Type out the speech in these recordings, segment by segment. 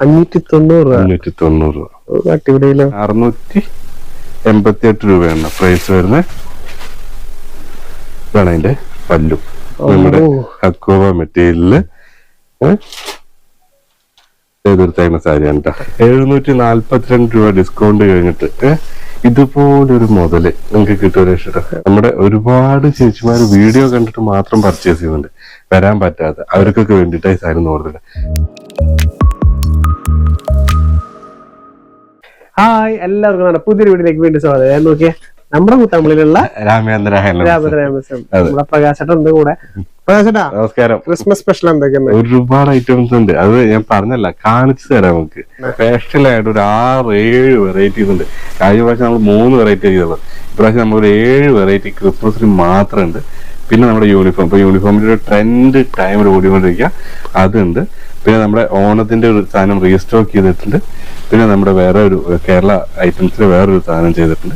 അഞ്ഞൂറ്റി തൊണ്ണൂറ് അഞ്ഞൂറ്റി തൊണ്ണൂറ് രൂപ അറുന്നൂറ്റി എൺപത്തി എട്ട് രൂപയാണ് പ്രൈസ് വരുന്നത് ഇതാണ് അതിന്റെ പല്ലു. നമ്മുടെ. അക്കോവ മെറ്റീരിയലിൽ ചെയ്തെടുത്തേക്കുന്ന സാരിയാണ് കേട്ടോ എഴുന്നൂറ്റി നാല്പത്തിരണ്ട് രൂപ ഡിസ്കൗണ്ട് കഴിഞ്ഞിട്ട് ഇതുപോലൊരു മുതൽ നിങ്ങൾക്ക് കിട്ടുമോ രക്ഷിട്ടോ നമ്മുടെ ഒരുപാട് ചേച്ചിമാർ വീഡിയോ കണ്ടിട്ട് മാത്രം പർച്ചേസ് ചെയ്യുന്നുണ്ട്. വരാൻ പറ്റാത്ത അവർക്കൊക്കെ ഈ സാരി നോർത്തില്ല ഹായ് എല്ലാവർക്കും നമ്മുടെ പുതിയൊരു വീട്ടിലേക്ക് വീണ്ടും സ്വാഗതം. ഞാൻ നോക്കിയേ നമ്മുടെ കുത്തമ്പളിയിലുള്ള രാമേന്ദ്ര നമ്മുടെ പ്രകാശേട്ടൻ ഉണ്ട് കൂടെ. പ്രകാശേട്ടാ നമസ്കാരം. ക്രിസ്മസ് സ്പെഷ്യൽ എന്തൊക്കെയാണ് ഒരുപാട് ഐറ്റംസ് ഉണ്ട്. അത് ഞാൻ പറഞ്ഞല്ല കാണിച്ചു തരാം നമുക്ക്. സ്പെഷ്യൽ ആയിട്ട് ഒരു ആറ് ഏഴ് വെറൈറ്റീസ് ഉണ്ട്. കഴിഞ്ഞ പ്രാവശ്യം നമ്മൾ മൂന്ന് വെറൈറ്റി ചെയ്തത് ഇപ്രാവശ്യം നമ്മൾ ഒരു ഏഴ് വെറൈറ്റി ക്രിസ്മസിന് മാത്രം ഉണ്ട്. പിന്നെ നമ്മുടെ യൂണിഫോം ഇപ്പൊ യൂണിഫോമിന്റെ ഒരു ട്രെൻഡ് ടൈമിൽ ഓടിക്കൊണ്ടിരിക്കുക അതുണ്ട്. പിന്നെ നമ്മുടെ ഓണത്തിന്റെ ഒരു സാധനം റീസ്റ്റോക്ക് ചെയ്തിട്ടുണ്ട്. പിന്നെ നമ്മുടെ വേറെ ഒരു കേരള ഐറ്റംസിൽ വേറൊരു സാധനം ചെയ്തിട്ടുണ്ട്.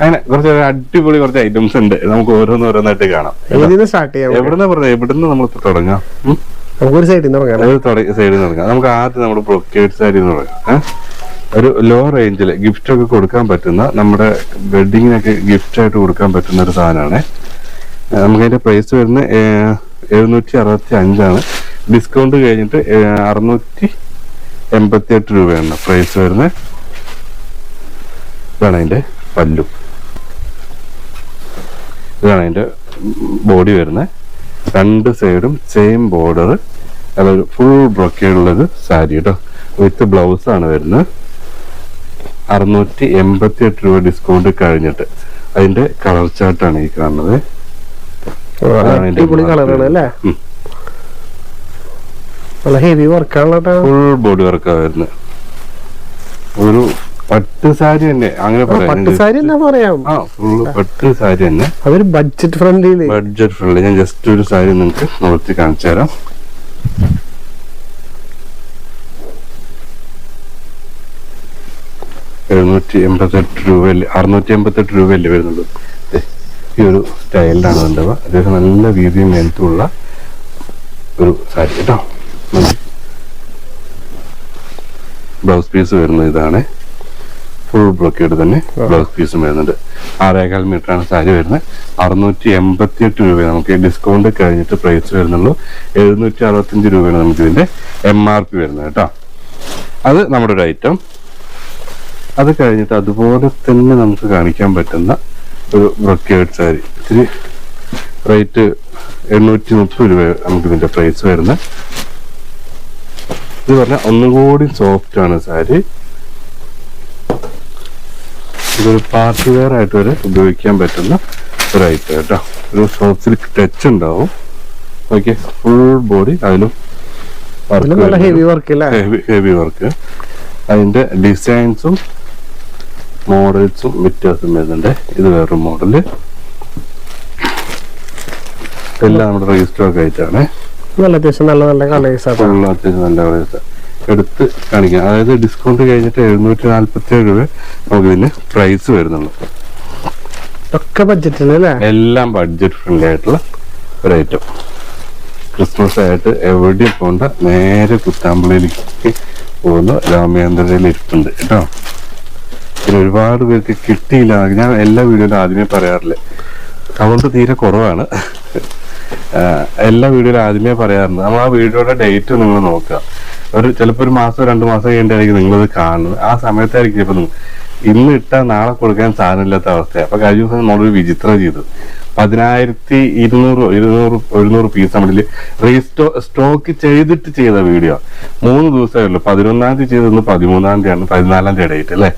അങ്ങനെ കുറച്ച് അടിപൊളി കുറച്ച് ഐറ്റംസ് ഉണ്ട്. നമുക്ക് ഓരോന്ന് ഓരോന്നായിട്ട് കാണാം. എവിടുന്ന പറഞ്ഞത് എവിടുന്ന് നമ്മൾ തുടങ്ങാം? നമുക്കൊരു സൈഡിൽ നിന്ന് തുടങ്ങാം സൈഡിൽ നിന്ന് തുടങ്ങാം. നമുക്ക് ആദ്യം നമ്മുടെ ബ്രൊക്കേഡ് സാരി തുടങ്ങാം. ഏ? ഒരു ലോ റേഞ്ചിൽ ഗിഫ്റ്റ് ഒക്കെ കൊടുക്കാൻ പറ്റുന്ന നമ്മുടെ വെഡിങ്ങിനൊക്കെ ഗിഫ്റ്റ് ആയിട്ട് കൊടുക്കാൻ പറ്റുന്ന ഒരു സാധനമാണ്. നമുക്ക് അതിന്റെ പ്രൈസ് വരുന്നത് എഴുന്നൂറ്റി അറുപത്തി അഞ്ചാണ് ഡിസ്കൗണ്ട് കഴിഞ്ഞിട്ട് അറുന്നൂറ്റി എൺപത്തി എട്ട് രൂപയാണ് പ്രൈസ് വരുന്നത്. ഇതാണ് അതിന്റെ പല്ലു. ഇതാണ് അതിന്റെ ബോഡി വരുന്നത്. രണ്ട് സൈഡും സെയിം ബോർഡർ അതൊരു ഫുൾ ബ്രൊക്കേഡുള്ളത് സാരി കേട്ടോ വിത്ത് ബ്ലൗസാണ് വരുന്നത് അറുന്നൂറ്റി എൺപത്തി എട്ട് രൂപ ഡിസ്കൗണ്ട് കഴിഞ്ഞിട്ട്. അതിന്റെ കളർ ചാർട്ടാണ് ഈ കാണുന്നത്. അടിപൊളി കളറാണ് അല്ലേ. നല്ല ഹെവി വർക്കാണല്ലോ ഫുൾ ബോഡി വർക്കാണ് വരുന്നത് ഒരു പട്ട് സാരി തന്നെ. അങ്ങനെ പട്ട് സാരി എന്നാ പറയാം? പട്ട് സാരി തന്നെ. അതൊരു ബഡ്ജറ്റ് ഫ്രണ്ട്ലി ബഡ്ജറ്റ് ഫ്രണ്ട്ലി ഞാൻ ജസ്റ്റ് ഒരു സാരി നിങ്ങൾക്ക് നോക്കി കാണിച്ചു തരാം. എഴുന്നൂറ്റി എൺപത്തെട്ട് രൂപയല്ലേ? അറുന്നൂറ്റി എൺപത്തെട്ട് രൂപയല്ലേ വരുന്നുള്ളൂ ഈ ഒരു സ്റ്റൈലിലാണ് വേണ്ടത്. അത്യാവശ്യം നല്ല വീതിയും ലെങ്ത്തുള്ള ഒരു സാരി. കേട്ടോ? ബ്ലൗസ് പീസ് വരുന്നത് ഇതാണ്. ഫുൾ ബ്ലോക്കേഡ് തന്നെ ബ്ലൗസ് പീസും വരുന്നുണ്ട്. ആറേകാൽ മീറ്റർ ആണ് സാരി വരുന്നത്. അറുന്നൂറ്റി എൺപത്തി എട്ട് രൂപ നമുക്ക് ഡിസ്കൗണ്ട് കഴിഞ്ഞിട്ട് പ്രൈസ് വരുന്നുള്ളൂ. എഴുന്നൂറ്റി അറുപത്തഞ്ച് രൂപയാണ് നമുക്ക് ഇതിന്റെ എം ആർ പി വരുന്നത് കേട്ടോ. അത് നമ്മുടെ ഒരു ഐറ്റം അത് കഴിഞ്ഞിട്ട് അതുപോലെ തന്നെ നമുക്ക് കാണിക്കാൻ പറ്റുന്ന ഒരു ബ്രൊക്കേഡ് സാരി. ഇത്തിരി റേറ്റ് എണ്ണൂറ്റി മുപ്പത് രൂപ നമുക്ക് ഇതിന്റെ പ്രൈസ് വരുന്നത്. ഇത് പറഞ്ഞാൽ ഒന്നുകൂടി സോഫ്റ്റ് ആണ് സാരി. ഇതൊരു പാർട്ടി വെയർ ആയിട്ട് വരെ ഉപയോഗിക്കാൻ പറ്റുന്ന ഒരു ഐറ്റം കേട്ടോ. ഒരു സോഫ്റ്റ് സിൽക്ക് ടച്ച് ഉണ്ടാവും. ഓക്കെ ഫുൾ ബോഡി അതിലും ഹെവി വർക്ക് അതിന്റെ ഡിസൈൻസും മോഡൽസും വ്യത്യാസം വരുന്നുണ്ട്. ഇത് വേറൊരു മോഡൽ. എല്ലാം നമ്മുടെ രജിസ്റ്റർ ഒക്കെ ആയിട്ടാണ്. നല്ല അത്യാവശ്യം നല്ല നല്ല കളേഴ്സ് ആണ്. നല്ല അത്യാവശ്യം നല്ല കളേഴ്സ് എടുത്ത് കാണിക്കാം. അതായത് ഡിസ്കൗണ്ട് കഴിഞ്ഞിട്ട് എഴുന്നൂറ്റി നാല്പത്തി ഏഴ് രൂപ നമുക്ക് ഇതിന് പ്രൈസ് വരുന്നുള്ളൂ. ഒക്കെ ബഡ്ജറ്റിന് എല്ലാം ബഡ്ജറ്റ് ഫ്രണ്ട്ലി ആയിട്ടുള്ള ഒരു ഐറ്റം ക്രിസ്മസ് ആയിട്ട് എവിടെയും പോകണ്ട നേരെ കുത്താമ്പളിയിലേക്ക് പോകുന്ന രാമചന്ദ്രയിൽ ഇരിപ്പുണ്ട്. കേട്ടോ? പിന്നെ ഒരുപാട് പേർക്ക് കിട്ടിയില്ല. ഞാൻ എല്ലാ വീഡിയോയിലും ആദ്യമേ പറയാറില്ല? കൗണ്ട് തീരെ കുറവാണ്. എല്ലാ വീഡിയോയിലും ആദ്യമേ പറയാറുണ്ട്. നമ്മൾ ആ വീഡിയോയുടെ ഡേറ്റ് നിങ്ങൾ നോക്കുക. ഒരു ചിലപ്പോൾ ഒരു മാസം രണ്ട് മാസം കഴിഞ്ഞിട്ടായിരിക്കും നിങ്ങളത് കാണുന്നത്. ആ സമയത്തായിരിക്കും ഇപ്പൊ നിങ്ങൾ ഇന്ന് ഇട്ടാൽ നാളെ കൊടുക്കാൻ സാധനമില്ലാത്ത അവസ്ഥയാണ് അപ്പൊ കഴിഞ്ഞ ദിവസം നമ്മളൊരു വിചിത്രം ചെയ്തു. പതിനായിരത്തി ഇരുന്നൂറ് ഇരുന്നൂറ് ഒരുന്നൂറ് പീസ് നമ്മളിൽ റീസ്റ്റോ സ്റ്റോക്ക് ചെയ്തിട്ട് ചെയ്ത വീഡിയോ. മൂന്ന് ദിവസമേ ഉള്ളൂ. പതിനൊന്നാം തീയതി ചെയ്തത് പതിമൂന്നാം തീയതിയാണ് പതിനാലാം തീയതി ഇടയിട്ട് അല്ലേ?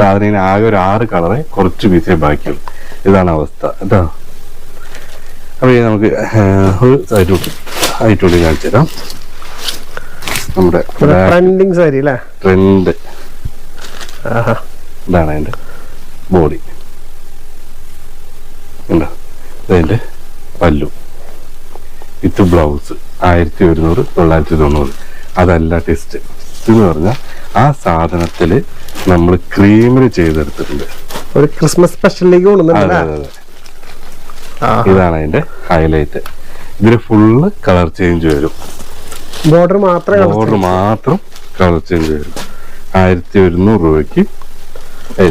സാധനം ആകെ ഒരു ആറ് കളറെ കുറച്ച് പീസേ ബാക്കിയുള്ളൂ. ഇതാണ് അവസ്ഥ. കേട്ടോ അപ്പൊ ഇനി നമുക്ക് ഒരു ആയിട്ടുള്ളി കാണിച്ചു തരാം. നമ്മുടെ ട്രെൻഡിങ് സാരി അല്ലേ? ട്രെൻഡ് ആഹാ. ഇതാണ് അതിന്റെ ബോഡി ഉണ്ടോ അതിന്റെ പല്ലു. വിത്ത് ബ്ലൗസ് ആയിരത്തി ഒരുന്നൂറ് തൊള്ളായിരത്തി തൊണ്ണൂറ്. അതല്ല ടെസ്റ്റ് എന്ന് പറഞ്ഞാൽ ആ സാധനത്തിൽ നമ്മൾ ക്രീമിൽ ചെയ്തെടുത്തിട്ടുണ്ട്. ഒരു ക്രിസ്മസ് സ്പെഷ്യലിലേക്ക് ഇതാണ് അതിന്റെ ഹൈലൈറ്റ് ഇതിന് ഫുള്ള് കളർ ചേഞ്ച് വരും. ബോർഡർ മാത്രം ബോർഡർ മാത്രം കളർ ചേഞ്ച് വരും. ആയിരത്തി ഒരുന്നൂറ് രൂപയ്ക്ക്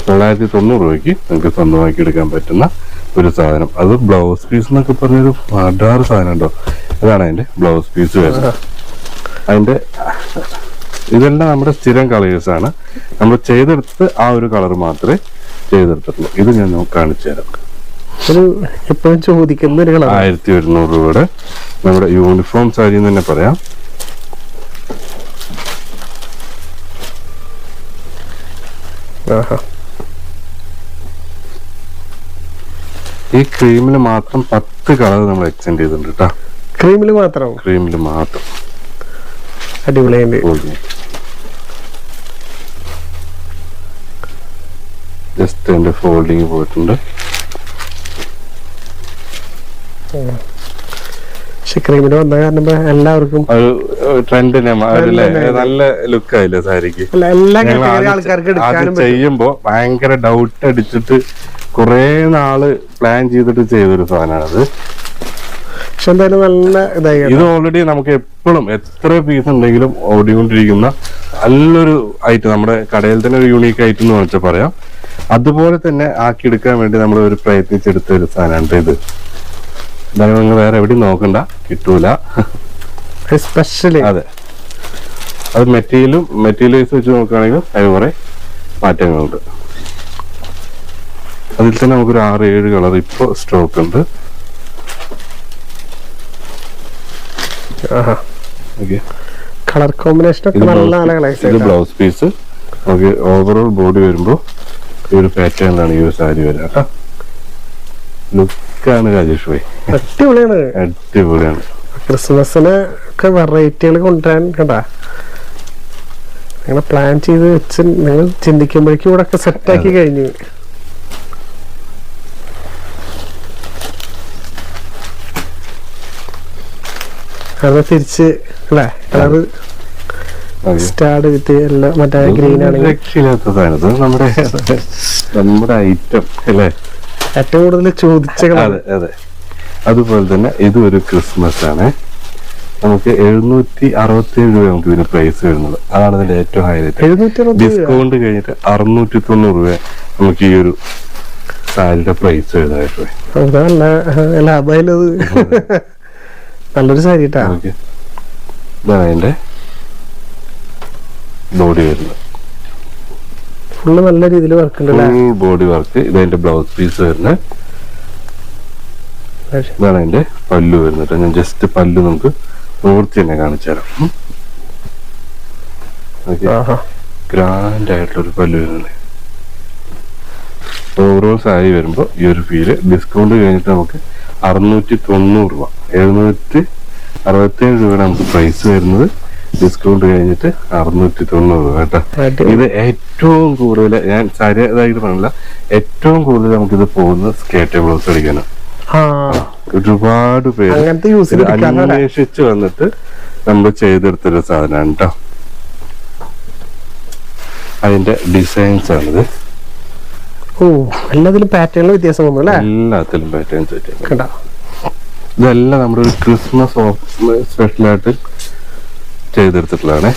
തൊള്ളായിരത്തി തൊണ്ണൂറ് രൂപയ്ക്ക് നിങ്ങൾക്ക് സ്വന്തമാക്കി എടുക്കാൻ പറ്റുന്ന ഒരു സാധനം. അത് ബ്ലൗസ് പീസ് എന്നൊക്കെ പറഞ്ഞൊരു പാടാറ് സാധനം ഉണ്ടോ? അതാണ് അതിന്റെ ബ്ലൗസ് പീസ് വരുന്നത്. അതിന്റെ ഇതെല്ലാം നമ്മുടെ സ്ഥിരം കളേഴ്സ് ആണ്. നമ്മൾ ചെയ്തെടുത്ത് ആ ഒരു കളർ മാത്രമേ ചെയ്തെടുത്തിട്ടുള്ളൂ. ഇത് ഞാൻ കാണിച്ചു തരാം. ഒരു എപ്പോഴും ചോദിക്കുന്ന ഒരു കളർ ആയിരത്തി ഒരുന്നൂറ് രൂപയുടെ നമ്മുടെ യൂണിഫോം സാരി എന്ന് തന്നെ പറയാം. ആഹാ. ഈ ക്രീമിൽ മാത്രം പത്ത് കളർ നമ്മൾ എക്സ്റ്റെൻഡ് ചെയ്തിട്ടുണ്ട് കേട്ടോ ക്രീമിൽ മാത്രം? ക്രീമിൽ മാത്രം. അടിപൊളിയുണ്ട് ജസ്റ്റ് അതിന്റെ ഫോൾഡിങ് പോയിട്ടുണ്ട്. പക്ഷെ ക്രീമിൽ വന്ന കാരണം ഇപ്പൊ എല്ലാവർക്കും നല്ല ലുക്ക് ആയില്ലേ സാരിക്ക്? ചെയ്യുമ്പോ ഭയങ്കര ഡൗട്ട് അടിച്ചിട്ട് കുറെ നാൾ പ്ലാൻ ചെയ്തിട്ട് ചെയ്തൊരു സാധനമാണത്. പക്ഷെ എന്തായാലും നല്ല ഇതായി. ഇത് ഓൾറെഡി നമുക്ക് എപ്പോഴും എത്ര പീസ് ഉണ്ടെങ്കിലും ഓടിക്കൊണ്ടിരിക്കുന്ന നല്ലൊരു ഐറ്റം നമ്മുടെ കടയിൽ തന്നെ ഒരു യൂണീക്ക് ഐറ്റം എന്ന് വെച്ചാൽ പറയാം. അതുപോലെ തന്നെ ആക്കിയെടുക്കാൻ വേണ്ടി നമ്മൾ ഒരു പ്രയത്നിച്ചെടുത്ത ഒരു സാധനമാണ് ഇത് എന്തായാലും നിങ്ങൾ വേറെ എവിടെയും നോക്കണ്ട കിട്ടൂല. സ്പെഷ്യലി അതെ. അത് മെറ്റീരിയലും മെറ്റീരിയലൈസ് വെച്ച് നോക്കുകയാണെങ്കിൽ അതിന് കുറെ മാറ്റങ്ങളുണ്ട്. അതിൽ തന്നെ നമുക്കൊരു ആറ് ഏഴ് കളർ ഇപ്പോൾ സ്റ്റോക്ക് ഉണ്ട്. കളർ കോമ്പിനേഷൻ ഇത് ബ്ലൗസ് പീസ്- ഇത് ബ്ലൗസ് പീസ് നമുക്ക് ഓവറോൾ ബോഡി വരുമ്പോൾ ഈ ഒരു പാറ്റേണിലാണ് ഈ ഒരു സാരി വരിക കേട്ടോ. ലുക്കാണ് രാജേഷ് ഭായി അടിപൊളിയാണ്. അടിപൊളിയാണ്. ക്രിസ്മസിന് ഒക്കെ വെറൈറ്റികൾ കൊണ്ടുവരാൻ കേട്ടാ നിങ്ങൾ പ്ലാൻ ചെയ്ത് വെച്ച് നിങ്ങൾ ചിന്തിക്കുമ്പോഴേക്കും ഇവിടെ ഒക്കെ സെറ്റാക്കി കഴിഞ്ഞു. അത് തിരിച്ച് അല്ലേ? കളറ് സ്റ്റാർഡ് വിത്ത് എല്ലാം മറ്റേ ഗ്രീൻ ആണെങ്കിൽ. രക്ഷയില്ലാത്ത സാധനം. നമ്മുടെ നമ്മുടെ ഐറ്റം അല്ലേ? ഏറ്റവും കൂടുതൽ ചോദിച്ച അതെ അതെ. അതുപോലെ തന്നെ ഇത് ഒരു ക്രിസ്മസ് ആണ്. നമുക്ക് എഴുന്നൂറ്റി അറുപത്തി ഏഴ് രൂപ നമുക്ക് ഇതിന് പ്രൈസ് വരുന്നത്. അതാണ് ഇതിന്റെ ഏറ്റവും ഹൈലൈറ്റ് ഡിസ്കൗണ്ട് കഴിഞ്ഞിട്ട് അറുന്നൂറ്റി തൊണ്ണൂറ് രൂപ നമുക്ക് ഈ ഒരു സാരിയുടെ പ്രൈസ് വരുന്നതായിട്ട് പോയി അത് നല്ല ലാഭമായാലത് നല്ലൊരു സാരി കേട്ടാ ഓക്കെ ഇതാണ് അതിന്റെ ബോഡി വരുന്നത് ഫുള്ള് നല്ല രീതിയിൽ വർക്ക് ഉണ്ട് അല്ലേ ഫുൾ ബോഡി വർക്ക് ഇതതിന്റെ ബ്ലൗസ് പീസ് വരുന്നത് ഇതാണ് അതിന്റെ പല്ലു വരുന്നത്. ഞാൻ ജസ്റ്റ് പല്ലു നമുക്ക് നിവൃത്തി തന്നെ കാണിച്ചു തരാം. ഗ്രാൻഡ് ആയിട്ടുള്ളൊരു പല്ലു വരുന്നത് ഓവറോൾ സാരി വരുമ്പോൾ ഈ ഒരു ഫീൽ ഡിസ്കൗണ്ട് കഴിഞ്ഞിട്ട് നമുക്ക് അറുന്നൂറ്റി തൊണ്ണൂറ് രൂപ. എഴുന്നൂറ്റി അറുപത്തേഴ് രൂപയുടെ നമുക്ക് പ്രൈസ് വരുന്നത് ഡിസ്കൗണ്ട് കഴിഞ്ഞിട്ട് അറുന്നൂറ്റി തൊണ്ണൂറ് രൂപ കേട്ടോ. ഇത് ഏറ്റവും കൂടുതൽ ഞാൻ സാരി ഇതായിട്ട് പറഞ്ഞില്ല ഏറ്റവും കൂടുതൽ നമുക്കിത് പോകുന്നത് സ്കേറ്റ് ബ്ലൗസ് അടിക്കാനാണ് ആ. ഒരുപാട് പേര് അന്വേഷിച്ച് വന്നിട്ട് നമ്മൾ ചെയ്തെടുത്തൊരു സാധനമാണ് കേട്ടോ. അതിന്റെ ഡിസൈൻസ് ആണിത്. ഓ എല്ലാത്തിലും പാറ്റേണിൽ വ്യത്യാസം വന്നു അല്ലേ? എല്ലാത്തിലും പാറ്റേൺ പറ്റും കണ്ട? ഇതെല്ലാം നമ്മുടെ ഒരു ക്രിസ്മസ് സ്പെഷ്യലായിട്ട് ചെയ്തെടുത്തിട്ടുള്ളതാണ്.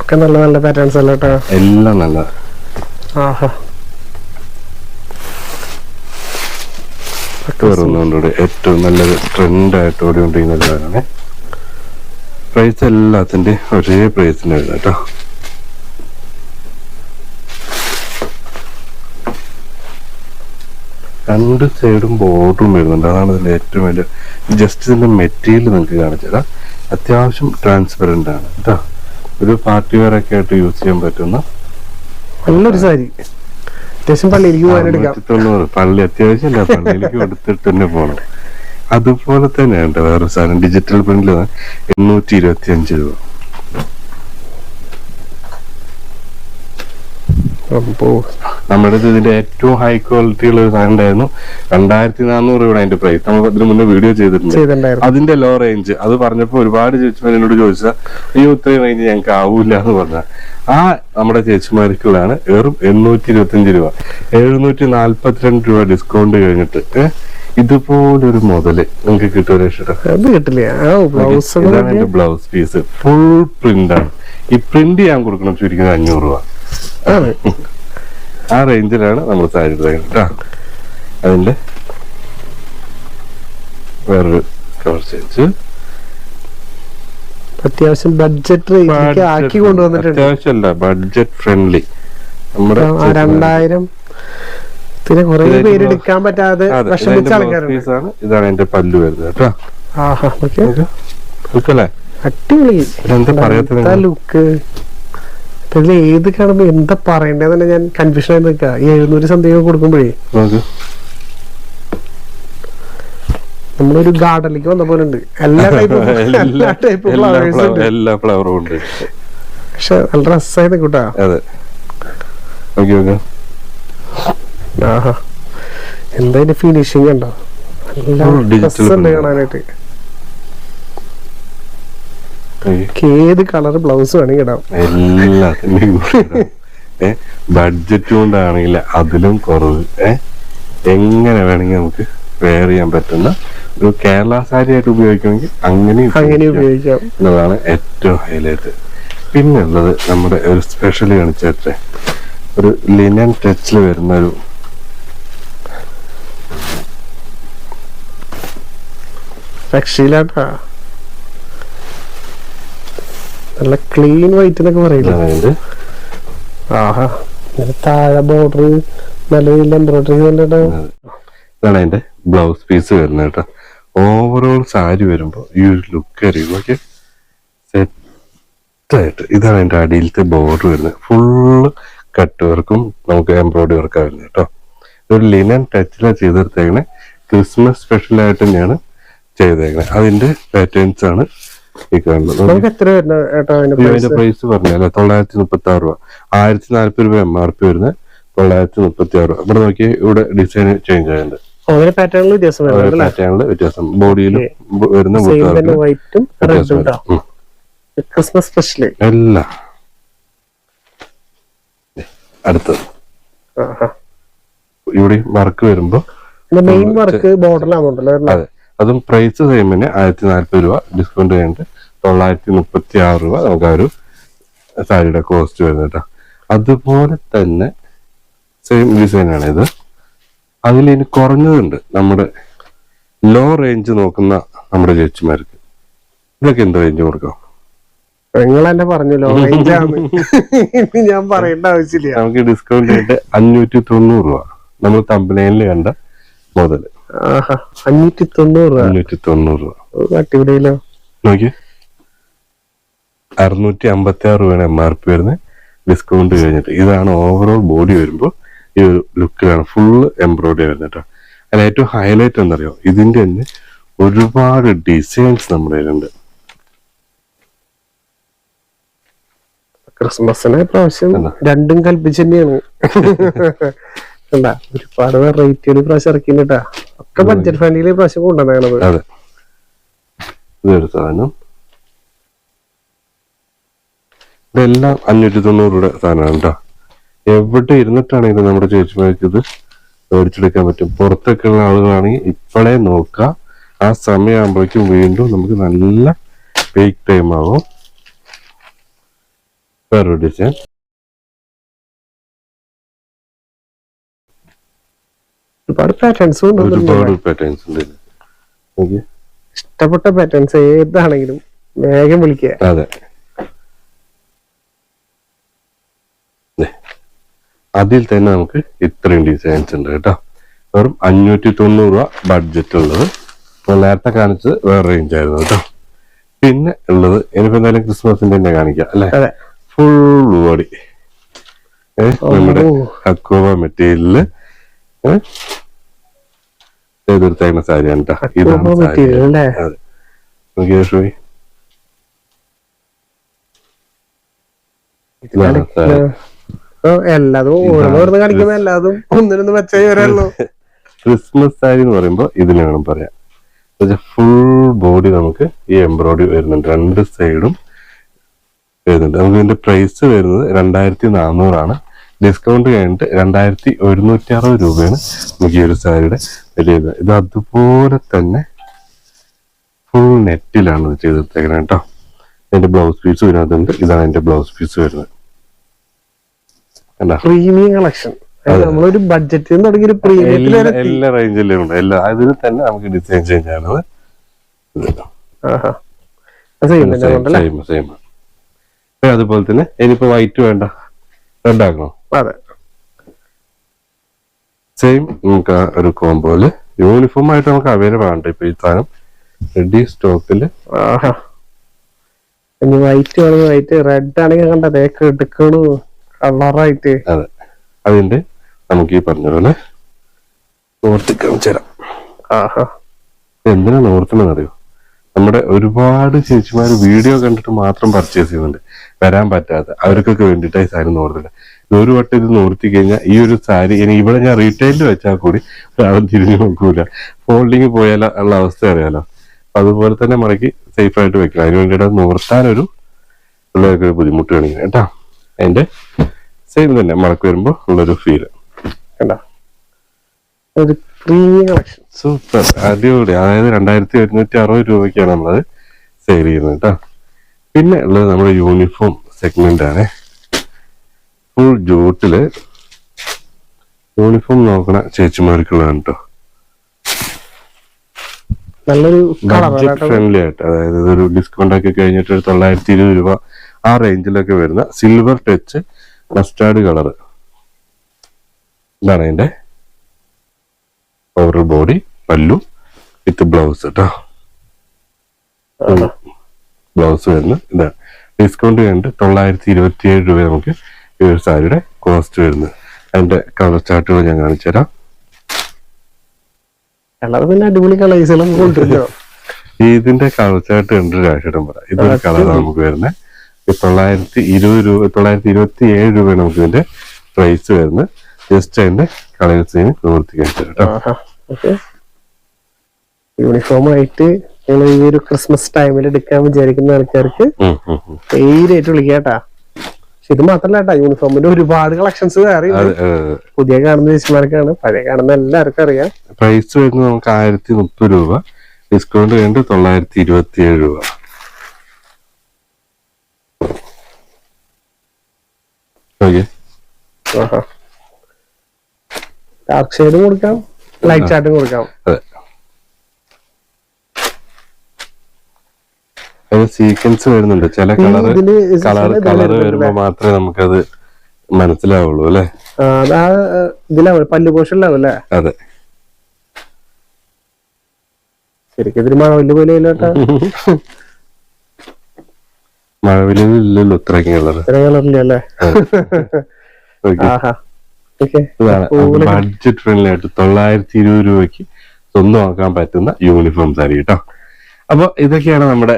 ഒക്കെ നല്ല നല്ല പാറ്റേൺസ് അല്ല കേട്ടോ എല്ലാം നല്ല. ആഹാ. ഏറ്റവും നല്ലൊരു ട്രെൻഡ് ആയിട്ട് ഓടിക്കൊണ്ടിരിക്കുന്ന ഒരു സാധനമാണ്. പ്രൈസ് എല്ലാത്തിന്റെ ഒരേ പ്രൈസിന് വരുന്നത് കേട്ടോ. രണ്ട് സൈഡും ബോർഡും വരുന്നുണ്ട്. അതാണ് ഇതിന്റെ ഏറ്റവും വലിയ ജസ്റ്റ് ഇതിന്റെ മെറ്റീരിയൽ നിങ്ങൾക്ക് കാണിച്ചു തരാം. അത്യാവശ്യം ട്രാൻസ്പെറന്റ് ആണ് കേട്ടോ. ഒരു പാർട്ടി വെയർ ഒക്കെ ആയിട്ട് യൂസ് ചെയ്യാൻ പറ്റുന്ന നല്ലൊരു സാരി. അത്യാവശ്യം പള്ളിയിലേക്ക് പോകാൻ എടുക്കാം. അറുന്നൂറ്റി തൊണ്ണൂറ് പള്ളി അത്യാവശ്യം അല്ല പള്ളിയിലേക്ക് കൊടുത്തിട്ട് തന്നെ പോണം. അതുപോലെ തന്നെയുണ്ട്. വേറെ സാധനം. ഡിജിറ്റൽ പ്രിന്റിൽ എണ്ണൂറ്റി ഇരുപത്തി അഞ്ച് രൂപ നമ്മുടെ ഇതിന്റെ ഏറ്റവും ഹൈ ക്വാളിറ്റി ഉള്ള ഒരു സാധനം ഉണ്ടായിരുന്നു. രണ്ടായിരത്തി നാനൂറ് രൂപ അതിന്റെ പ്രൈസ് നമ്മൾ അതിന് മുന്നേ വീഡിയോ ചെയ്തിട്ടുണ്ട്. അതിന്റെ ലോ റേഞ്ച് അത് പറഞ്ഞപ്പോ ഒരുപാട് ചേച്ചിമാർ എന്നോട് ചോദിച്ചാൽ അയ്യോ ഇത്രയും റേഞ്ച് ഞങ്ങൾക്ക് ആവൂല എന്ന് പറഞ്ഞ ആ നമ്മുടെ ചേച്ചിമാർക്കുള്ളതാണ് വെറും എണ്ണൂറ്റി ഇരുപത്തി അഞ്ച് രൂപ. എഴുന്നൂറ്റി നാല്പത്തിരണ്ട് രൂപ ഡിസ്കൗണ്ട് കഴിഞ്ഞിട്ട് ഏഹ് ഇതുപോലൊരു മുതൽ നിങ്ങൾക്ക് കിട്ടുമോ രക്ഷിത അത് കിട്ടില്ല. ആ ബ്ലൗസ് ഇതാണ് എന്റെ ബ്ലൗസ് പീസ്. ഫുൾ പ്രിന്റ് ആണ്. ഈ പ്രിന്റ് ചെയ്യാൻ കൊടുക്കണം ചുരുക്കുന്നത് അഞ്ഞൂറ് രൂപ. ആണ് ആ റേഞ്ചിലാണ് നമ്മൾ സാരി എടുത്തേക്കുന്നത് കേട്ടോ. അതിന്റെ വേറൊരു കവർ ചേഞ്ച് അത്യാവശ്യം ബഡ്ജറ്റ് ആക്കി കൊണ്ടുവന്നിട്ടുണ്ട്. അത്യാവശ്യമല്ല ബഡ്ജറ്റ് ഫ്രണ്ട്ലി നമ്മുടെ രണ്ടായിരം പിന്നെ കുറെ പേര് എടുക്കാൻ പറ്റാതെ വിഷമിച്ച ഇതാണ് എന്റെ പല്ലു വരുന്നത് കേട്ടോ. ആഹാ ഓക്കെ. ഓക്കല്ലേ അടിപൊളി. എന്താ പറയാത്തത് എന്താ ലുക്ക്? ഇതിൽ ഏത് കാണുമ്പോ എന്താ പറയണ്ടേന്ന് ഞാൻ കൺഫ്യൂഷൻ ആയി നിൽക്കുക ഈ എഴുന്നൂറ് സന്ദേഹം കൊടുക്കുമ്പോഴേ. നമ്മളൊരു ഗാർഡനിലേക്ക് വന്ന പോലെ ഉണ്ട്. എല്ലാ ടൈപ്പും എല്ലാ ടൈപ്പ് എല്ലാ ഫ്ലവറും ഉണ്ട്. പക്ഷെ നല്ല രസമായി നിൽക്കൂട്ടാ അതെ. ആഹാ. എന്താ അതിന്റെ ഫിനിഷിങ് ഉണ്ടോ. കാണാനായിട്ട്. ഏത് കളർ ബ്ലൗസ് വേണമെങ്കിൽ ഇടാം. എല്ലാത്തിന്റെയും ഏ ബഡ്ജറ്റ് കൊണ്ടാണെങ്കിൽ അതിലും കുറവ്. എങ്ങനെ വേണമെങ്കിൽ നമുക്ക് വെയർ ചെയ്യാൻ പറ്റുന്ന ഒരു കേരള സാരി ആയിട്ട് ഉപയോഗിക്കണമെങ്കിൽ അങ്ങനെ അങ്ങനെ ഉപയോഗിക്കാം. എന്നതാണ് ഏറ്റവും ഹൈലൈറ്റ് പിന്നെ ഉള്ളത് നമ്മുടെ ഒരു സ്പെഷ്യൽ കാണിച്ചേ ഒരു ലിനൻ ടച്ചിൽ വരുന്ന ഒരു രക്ഷയിലാട്ടാ നല്ല ക്ലീൻ വൈറ്റ് എന്നൊക്കെ പറയില്ല? ആഹാ. താഴെ ബോർഡർ നല്ല രീതിയിൽ എംബ്രോയിഡറി ചെയ്തിട്ടുണ്ട് ഇതാണ് അതിന്റെ ബ്ലൗസ് പീസ് വരുന്നത് കേട്ടോ. ഓവറോൾ സാരി വരുമ്പോ ഈ ഒരു ലുക്ക് അറിയും? ഓക്കെ സെറ്റായിട്ട് ഇതാണ് അതിന്റെ അടിയിലത്തെ ബോർഡർ വരുന്നത്. ഫുള്ള് കട്ട് വർക്കും നമുക്ക് എംബ്രോയിഡറി വർക്കാണ് വരുന്നത് കേട്ടോ. ഇതൊരു ലിനൻ ടച്ചിലാണ് ചെയ്തെടുത്തേക്കണേ. ക്രിസ്മസ് സ്പെഷ്യൽ ആയിട്ട് തന്നെയാണ് ചെയ്തേക്കണേ. അതിന്റെ പാറ്റേൺസ് ആണ് ഈ കാണുന്നത്. പ്രൈസ് പറഞ്ഞല്ലേ തൊള്ളായിരത്തി മുപ്പത്തി ആറ് രൂപ ആയിരത്തി നാല്പത് രൂപ. എം ആർ പി വരുന്നത് തൊള്ളായിരത്തി മുപ്പത്തി ആറ് രൂപ. ഇവിടെ നോക്കി ഇവിടെ ഡിസൈൻ ചേഞ്ച് ആയിട്ടുണ്ട്. പാറ്റേണിൽ വ്യത്യാസം വരുന്ന. ഉം. ക്രിസ്മസ് സ്പെഷ്യൽ എല്ലാം. അടുത്തത്. ഇവിടെ വർക്ക് വരുമ്പോ മെയിൻ വർക്ക് ബോർഡറിലാണോ അതെ. അതും പ്രൈസ് സെയിം തന്നെ. ആയിരത്തി നാൽപ്പത് രൂപ. ഡിസ്കൗണ്ട് കഴിഞ്ഞിട്ട് തൊള്ളായിരത്തി മുപ്പത്തി ആറ് രൂപ നമുക്ക് ആ ഒരു സാരിയുടെ കോസ്റ്റ് വരുന്നത് കേട്ടോ അതുപോലെ തന്നെ സെയിം ഡിസൈൻ ആണ് ഇത്. അതിൽ ഇനി കുറഞ്ഞതുണ്ട് നമ്മുടെ ലോ റേഞ്ച് നോക്കുന്ന നമ്മുടെ ചേച്ചിമാർക്ക്. ഇതൊക്കെ എന്ത് റേഞ്ച് കൊടുക്കാം? നിങ്ങൾ തന്നെ ലോ റേഞ്ച് ആണ്. ഞാൻ പറയേണ്ട ആവശ്യമില്ല. നമുക്ക് ഡിസ്കൗണ്ട് ചെയ്തിട്ട് അഞ്ഞൂറ്റി തൊണ്ണൂറ് രൂപ. നമ്മൾ തമ്പനയിൽ കണ്ട മുതൽ അഞ്ഞൂറ്റി തൊണ്ണൂറ് രൂപ. അഞ്ഞൂറ്റി തൊണ്ണൂറ് രൂപ. അടിപൊളിയല്ലോ നോക്കി അറുന്നൂറ്റി അമ്പത്തി ആറ് രൂപയാണ് എം ആർ പി വരുന്നത് ഡിസ്കൗണ്ട് കഴിഞ്ഞിട്ട്. ഇതാണ് ഓവറോൾ ബോഡി വരുമ്പോൾ ഈ ഒരു ലുക്കിലാണ് ഫുള്ള് എംബ്രോയിഡറി വരുന്നത് കേട്ടോ അതിൽ ഏറ്റവും ഹൈലൈറ്റ് എന്നറിയോ ഇതിന്റെ തന്നെ ഒരുപാട് ഡിസൈൻസ് നമ്മുടെ കയ്യിലുണ്ട്. ക്രിസ്മസിനെ പ്രാവശ്യം രണ്ടും കൽപ്പിച്ചു തന്നെയാണ് കണ്ടാ ഒരുപാട് വെറൈറ്റികൾ പ്രാവശ്യം ഇറക്കിട്ടാ ഒക്കെ ബഡ്ജറ്റ് ഫ്രണ്ട്ലി പ്രാവശ്യം കൊണ്ടുവന്നത് അതെ. സാധനം. ഇതെല്ലാം അഞ്ഞൂറ്റി തൊണ്ണൂറ് രൂപയുടെ സാധനമാണ് കേട്ടോ. എവിടെ ഇരുന്നിട്ടാണെങ്കിലും നമ്മുടെ ചേച്ചിമാർക്ക് ഇത് മേടിച്ചെടുക്കാൻ പറ്റും? പുറത്തൊക്കെ ഉള്ള ആളുകളാണെങ്കിൽ ഇപ്പോഴേ നോക്കുക ആ സമയമാകുമ്പോഴേക്കും വീണ്ടും നമുക്ക് നല്ല പേക്ക് ടൈം ആവും. വേറൊരു ഡിസൈൻ ഒരുപാട് പാറ്റേൺസ് ഒരുപാട് ഉണ്ട്. ഇഷ്ടപ്പെട്ട പാറ്റേൺസ് ഏതാണെങ്കിലും വേഗം വിളിക്കുക. അതെ. അതിൽ തന്നെ നമുക്ക് ഇത്രയും ഡിസൈൻസ് ഉണ്ട് കേട്ടോ. വെറും അഞ്ഞൂറ്റി തൊണ്ണൂറ് രൂപ ബഡ്ജറ്റ് ഉള്ളത്. നേരത്തെ കാണിച്ചത് വേറെ റേഞ്ച് ആയിരുന്നു കേട്ടോ. പിന്നെ ഉള്ളത് ഇനിയിപ്പോ എന്തായാലും ക്രിസ്മസിന്റെ തന്നെ കാണിക്കാം അല്ലെ? ഫുൾ ബോഡി നമ്മുടെ അക്വ മെറ്റീരിയലിൽ ചെയ്തെടുത്തേക്കുന്ന സാരിയാണ് കേട്ടോ ഇതാണ് സാരി? അതെ. ഇതാണ് സാരി. എല്ലാതും ഓരോന്ന് എല്ലാതും ഒന്നിനൊന്ന് ക്രിസ്മസ് സാരി എന്ന് പറയുമ്പോൾ ഇതിനെ വേണം പറയാം ഫുൾ ബോഡി നമുക്ക് ഈ എംബ്രോയിഡറി വരുന്നുണ്ട്. രണ്ട് സൈഡും വരുന്നുണ്ട്. നമുക്ക് ഇതിന്റെ പ്രൈസ് വരുന്നത് രണ്ടായിരത്തി നാനൂറാണ് ഡിസ്കൗണ്ട് കഴിഞ്ഞിട്ട് രണ്ടായിരത്തി ഒരുന്നൂറ്റി അറുപത് രൂപയാണ് നമുക്ക് ഈ ഒരു സാരിയുടെ വില ഇത് അതുപോലെ തന്നെ ഫുൾ നെറ്റിലാണ് ഇത് ചെയ്തെടുത്തേക്കുന്നത് കേട്ടോ. എന്റെ ബ്ലൗസ് പീസ് ഇതിനകത്തുണ്ട്. ഇതാണ് എന്റെ ബ്ലൗസ് പീസ് വരുന്നത്. പ്രീമിയം കളക്ഷൻ നമ്മളൊരു ബഡ്ജറ്റിൽ നിന്ന് തുടങ്ങി പ്രീമിയത്തിൽ എല്ലാ റേഞ്ചിലും ഉണ്ട്. എല്ലാ അതിൽ തന്നെ നമുക്ക് ഡിസൈൻ ചേഞ്ച് ആണത്. അതുപോലെ തന്നെ ഇനിയിപ്പോ വൈറ്റ് വേണ്ട. റെഡ് ആക്കണോ? അതെ. സെയിം നമുക്ക് ഒരു കോമ്പോയിൽ യൂണിഫോം ആയിട്ട് നമുക്ക് അവൈലബിൾ ആണ് ഇപ്പൊ ഈ സാധനം റെഡി സ്റ്റോക്കിൽ ഇനി വൈറ്റ് ആണെങ്കിൽ വൈറ്റ് റെഡ് ആണെങ്കിൽ കണ്ടത് എടുക്കണു. കളറായിട്ട് അതെ. അതിന്റെ നമുക്ക് ഈ പറഞ്ഞ പോലെ നോർത്തി കാണിച്ചു തരാം ആഹാ. എന്തിനാ നമ്മുടെ ഒരുപാട് ചേച്ചിമാർ വീഡിയോ കണ്ടിട്ട് മാത്രം പർച്ചേസ് ചെയ്യുന്നുണ്ട്. വരാൻ പറ്റാത്ത. അവർക്കൊക്കെ വേണ്ടിയിട്ടാണ് ഈ സാധനം നോർത്തില്ല ഒരു വട്ടം ഇത് നോർത്തി കഴിഞ്ഞാൽ ഈ ഒരു സാരി ഇനി ഇവിടെ ഞാൻ റീറ്റെയിലിൽ വെച്ചാൽ കൂടി ഒരാളും തിരിഞ്ഞു നോക്കൂല. ഫോൾഡിങ് പോയാൽ ഉള്ള അവസ്ഥ അറിയാലോ. അതുപോലെ തന്നെ മടക്കി സേഫ് ആയിട്ട് വെക്കണം. അതിന് വേണ്ടിയിട്ട് നോർത്താനൊരു പിള്ളേർക്ക് ഒരു ബുദ്ധിമുട്ട് കാണിക്കണം കേട്ടാ. അതിന്റെ സെയിം തന്നെ മടക്ക് വരുമ്പോൾ ഉള്ളൊരു ഫീൽ കേട്ടോ ഒരു പ്രീമിയം കളക്ഷൻ. സൂപ്പർ അടിപൊളി. അതായത് രണ്ടായിരത്തി ഒരുന്നൂറ്റി അറുപത് രൂപയ്ക്കാണ് നമ്മളത് സെയിൽ ചെയ്യുന്നത് കേട്ടോ. പിന്നെ ഉള്ളത് നമ്മുടെ യൂണിഫോം സെഗ്മെന്റ് ആണ്. ഫുൾ ജൂട്ടിൽ യൂണിഫോം നോക്കണ ചേച്ചിമാർക്കുള്ളതാണ് കേട്ടോ നല്ലൊരു കളർ ബഡ്ജറ്റ് ഫ്രണ്ട്ലി ആയിട്ട് അതായത് ഇതൊരു ഡിസ്കൗണ്ട് ഒക്കെ കഴിഞ്ഞിട്ട് ഒരു തൊള്ളായിരത്തി ഇരുപത് രൂപ ആ റേഞ്ചിലൊക്കെ വരുന്ന സിൽവർ ടച്ച് മസ്റ്റാർഡ് കളർ ഇതാണ് അതിന്റെ ഓവർ ബോഡി പല്ലു വിത്ത് ബ്ലൗസ് കേട്ടോ ബ്ലൗസ് വരുന്ന ഇതാണ്. ഡിസ്കൗണ്ട് കഴിഞ്ഞിട്ട് തൊള്ളായിരത്തി ഇരുപത്തിയേഴ് രൂപ നമുക്ക് ഈ ഒരു സാരിയുടെ കോസ്റ്റ് വരുന്നത്. അതിന്റെ കളർ ചാർട്ടുകൾ ഞാൻ കാണിച്ചു തരാം. കളർ പിന്നെ അടിപൊളി കളേഴ്സ് നമുക്ക് കൊണ്ടുവരുന്നോ ഇതിന്റെ കളർ ചാർട്ട് ഉണ്ട് രാഷേട്ടൻ പറ. ഇതൊരു കളർ നമുക്ക് വരുന്നത്. തൊള്ളായിരത്തി ഇരുപത് രൂപ തൊള്ളായിരത്തി ഇരുപത്തി ഏഴ് രൂപ നമുക്ക് ഇതിന്റെ പ്രൈസ് വരുന്നത്. ജസ്റ്റ് അതിന്റെ കളേഴ്സിന് പ്രവർത്തിക്കാൻ കേട്ടോ. യൂണിഫോം ആയിട്ട് ഈ ഒരു ക്രിസ്മസ് ടൈമിൽ എടുക്കാൻ വിചാരിക്കുന്ന ആൾക്കാർക്ക്. പേരായിട്ട് വിളിക്കാട്ടാ. പക്ഷെ ഇത് മാത്രല്ല കേട്ടാ യൂണിഫോമിന്റെ ഒരുപാട് കളക്ഷൻസ് വേറെ പുതിയ കാണുന്ന ചേച്ചിമാർക്കാണ് പഴയ കാണുന്ന എല്ലാവർക്കും അറിയാം. പ്രൈസ് വരുന്നത് നമുക്ക് ആയിരത്തി മുപ്പത് രൂപ ഡിസ്കൗണ്ട് കഴിഞ്ഞിട്ട് തൊള്ളായിരത്തി ഇരുപത്തി ഏഴ് രൂപ ഡാർക്ക് ഷെയ്ഡും കൊടുക്കാം ലൈറ്റ് ചാർട്ടും കൊടുക്കാം. അതെ. സീക്വൻസ് വരുന്നുണ്ട്. ചില കളർ കളറ് കളർ കളർ വരുമ്പോ മാത്രമേ നമുക്കത് മനസ്സിലാവുള്ളൂ അല്ലെ? ഇതിലാവും പല്ലു പോഷനിലാവും അല്ലേ അതെ. ശരിക്കും ഇതിന് മഴവിൽ പോലെ കളർ ഇത്രയും ബഡ്ജറ്റ് ഫ്രണ്ട്ലി ആയിട്ട് തൊള്ളായിരത്തി ഇരുപത് രൂപയ്ക്ക് സ്വന്തമാക്കാൻ പറ്റുന്ന യൂണിഫോം സാരി കേട്ടോ അപ്പൊ ഇതൊക്കെയാണ് നമ്മുടെ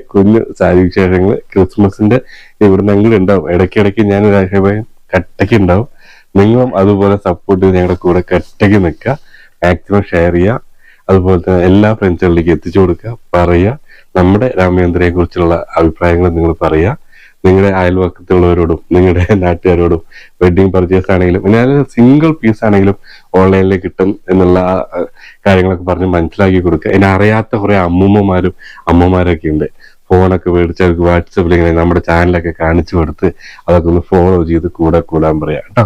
കുഞ്ഞു സാരി വിശേഷങ്ങൾ ക്രിസ്മസിന്റെ ഇവിടുന്നെങ്കിലും ഉണ്ടാവും. ഇടയ്ക്കിടയ്ക്ക് ഞാൻ രാജഭായും കട്ടയ്ക്ക് ഉണ്ടാവും. നിങ്ങളും അതുപോലെ സപ്പോർട്ട് ചെയ്ത് ഞങ്ങളുടെ കൂടെ കട്ടയ്ക്ക് നിൽക്കുക. മാക്സിമം ഷെയർ ചെയ്യുക. അതുപോലെ തന്നെ എല്ലാ ഫ്രണ്ട്സുകളിലേക്ക് എത്തിച്ചു കൊടുക്കുക. പറയുക. നമ്മുടെ രാമചന്ദ്രയെ കുറിച്ചുള്ള അഭിപ്രായങ്ങൾ നിങ്ങൾ പറയുക. നിങ്ങളുടെ അയൽവക്കത്തുള്ളവരോടും നിങ്ങളുടെ നാട്ടുകാരോടും വെഡിങ് പർച്ചേസ് ആണെങ്കിലും പിന്നെ സിംഗിൾ പീസ് ആണെങ്കിലും ഓൺലൈനിൽ കിട്ടും എന്നുള്ള കാര്യങ്ങളൊക്കെ പറഞ്ഞ് മനസ്സിലാക്കി കൊടുക്കുക. എന്നെ അറിയാത്ത കുറെ അമ്മൂമ്മമാരും അമ്മമാരൊക്കെ ഉണ്ട്. ഫോണൊക്കെ മേടിച്ച് അവർക്ക് വാട്സപ്പിൽ ഇങ്ങനെ നമ്മുടെ ചാനലൊക്കെ കാണിച്ചു കൊടുത്ത് അതൊക്കെ ഒന്ന് ഫോളോ ചെയ്ത് കൂടെ കൂടാൻ പറയാം കേട്ടോ.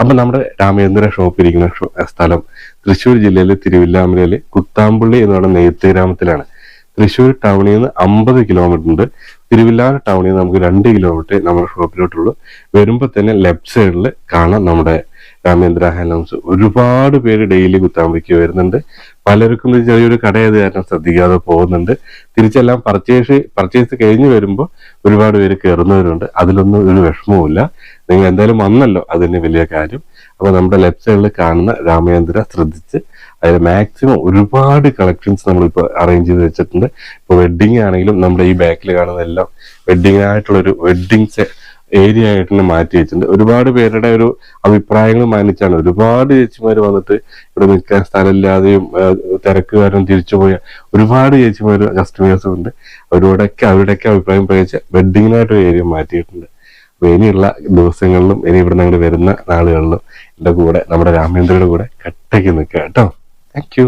അപ്പൊ നമ്മുടെ രാമചന്ദ്ര ഷോപ്പ് ഇരിക്കുന്ന സ്ഥലം തൃശ്ശൂർ ജില്ലയിലെ തിരുവില്ലാമലയിലെ കുത്താമ്പുള്ളി എന്ന് പറയുന്ന നെയ്ത്ത് ഗ്രാമത്തിലാണ്. തൃശ്ശൂർ ടൗണിൽ നിന്ന് അമ്പത് കിലോമീറ്റർ ഉണ്ട്. തിരുവില്ലാർ ടൗണിൽ നിന്ന് നമുക്ക് രണ്ട് കിലോമീറ്റർ നമ്മുടെ ഷോപ്പിലോട്ടുള്ളൂ വരുമ്പോൾ തന്നെ ലെഫ്റ്റ് സൈഡിൽ കാണാം നമ്മുടെ രാമേന്ദ്ര ഹാൻഡ്ലൂംസ് ഒരുപാട് പേര് ഡെയിലി കുത്താമ്പയ്ക്ക് വരുന്നുണ്ട്. പലർക്കും ഇത് ചെറിയൊരു കടയത് കാരണം ശ്രദ്ധിക്കാതെ പോകുന്നുണ്ട്. തിരിച്ചെല്ലാം പർച്ചേസ് പർച്ചേസ് കഴിഞ്ഞ് വരുമ്പോൾ ഒരുപാട് പേര് കയറുന്നവരുണ്ട് അതിലൊന്നും ഒരു വിഷമവുമില്ല. നിങ്ങൾ എന്തായാലും വന്നല്ലോ. അതിന് വലിയ കാര്യം. അപ്പൊ നമ്മുടെ ലെഫ്റ്റ് സൈഡിൽ കാണുന്ന രാമേന്ദ്ര ശ്രദ്ധിച്ച് അതിൽ മാക്സിമം ഒരുപാട് കളക്ഷൻസ് നമ്മളിപ്പോൾ അറേഞ്ച് ചെയ്ത് വെച്ചിട്ടുണ്ട്. ഇപ്പൊ വെഡിങ് ആണെങ്കിലും നമ്മുടെ ഈ ബാക്കിൽ കാണുന്ന എല്ലാം വെഡിങ് ഏരിയ ആയിട്ട് തന്നെ മാറ്റി വെച്ചിട്ടുണ്ട്. ഒരുപാട് പേരുടെ ഒരു അഭിപ്രായങ്ങൾ മാനിച്ചാണ്. ഒരുപാട് ചേച്ചിമാർ വന്നിട്ട് ഇവിടെ നിൽക്കാൻ സ്ഥലമില്ലാതെയും തിരക്ക് കാരണം തിരിച്ചു പോയ ഒരുപാട് ചേച്ചിമാർ കസ്റ്റമേഴ്സും ഉണ്ട്. അവരോടൊക്കെ അവരുടെയൊക്കെ അഭിപ്രായം പ്രയോഗിച്ച് വെഡിങ്ങിനായിട്ടൊരു ഏരിയ മാറ്റിയിട്ടുണ്ട്. ഇനിയുള്ള ദിവസങ്ങളിലും ഇനി ഇവിടെ നിങ്ങൾ വരുന്ന നാളുകളിലും എന്റെ കൂടെ നമ്മുടെ രാമേന്ദ്രയുടെ കൂടെ കട്ടയ്ക്ക് നിൽക്കുക കേട്ടോ. Thank you